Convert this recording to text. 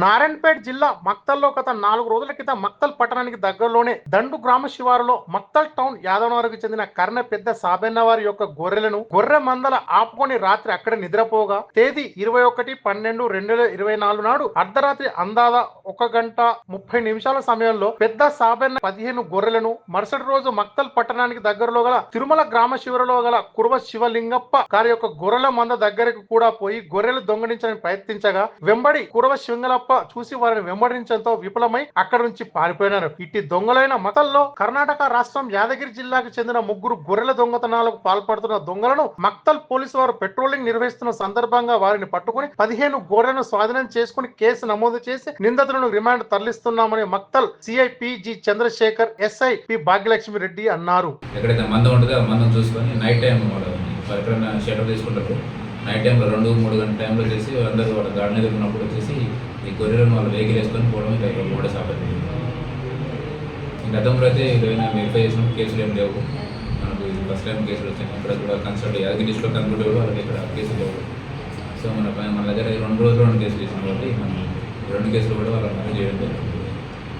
నారాయణపేట జిల్లా మక్తల్లో గత నాలుగు రోజుల క్రితం మక్తల్ పట్టణానికి దగ్గరలోనే దండు గ్రామ శివారులో మక్తల్ టౌన్ యాదవనగర్కు చెందిన కర్ణ పెద్ద సాబెన్న వారి యొక్క గొర్రెలను గొర్రె మందల ఆపుకొని రాత్రి అక్కడ నిద్రపోగా తేదీ ఇరవై ఒకటి పన్నెండు రెండు వేల ఇరవై నాలుగు నాడు అర్ధరాత్రి అందాద ఒక గంట ముప్పై నిమిషాల సమయంలో పెద్ద సాబెన్న పదిహేను గొర్రెలను మరుసటి రోజు మక్తల్ పట్టణానికి దగ్గరలో గల తిరుమల గ్రామ శివరలో గల కురువ శివలింగప్ప గారి యొక్క గొర్రెల మంద దగ్గరకు కూడా పోయి గొర్రెలు దొంగలించడానికి ప్రయత్నించగా వెంబడి కురవ శివంగలప్ప చూసి వారిని వెంబడించడంతో విఫలమై అక్కడి నుంచి పారిపోయినారు. ఇట్టి దొంగలైన మతల్లో కర్ణాటక రాష్ట్రం యాదగిరి జిల్లాకు చెందిన ముగ్గురు గొర్రెల దొంగతనాలకు పాల్పడుతున్న దొంగలను మక్తల్ పోలీసు వారు పెట్రోలింగ్ నిర్వహిస్తున్న సందర్భంగా వారిని పట్టుకుని పదిహేను గొర్రెలను స్వాధీనం చేసుకుని కేసు నమోదు చేసి నిందితులను remand తరలిస్తున్నామని Makthal CI P G Chandrasekhar SI P Bhagyalakshmi Reddy అన్నారు. ఎక్కడైతే మందం ఉంటుందో ఆ మందం చూసుకొని నైట్ టైం ఎక్కడైనా షటర్ తీసుకుంటారు నైట్ టైంలో రెండు మూడు గంటల టైంలో చేసి అందరూ వాళ్ళ గార్డెన్ దగ్గర ఉన్నప్పుడు వచ్చేసి ఈ గొర్రెలను వాళ్ళ వెహికల్ వేసుకొని పోవడం ఇక కూడా సాపతి గతంలో అయితే ఏదైనా వెరిఫై చేసిన కేసులు ఏం లేవు. మనకు ఫస్ట్ టైం కేసులు వచ్చాయి. ఇక్కడ కూడా కన్సల్ట్ యాదగిరి డిస్ట్రిక్ట్ కన్సల్ట్ కూడా వాళ్ళకి ఇక్కడ కేసులు లేవు. సో మన మన దగ్గర రెండు రోజులు రెండు కేసులు చేసిన కాబట్టి మనం రెండు కేసులు కూడా వాళ్ళని అరెస్ట్ చేయడం జరిగింది.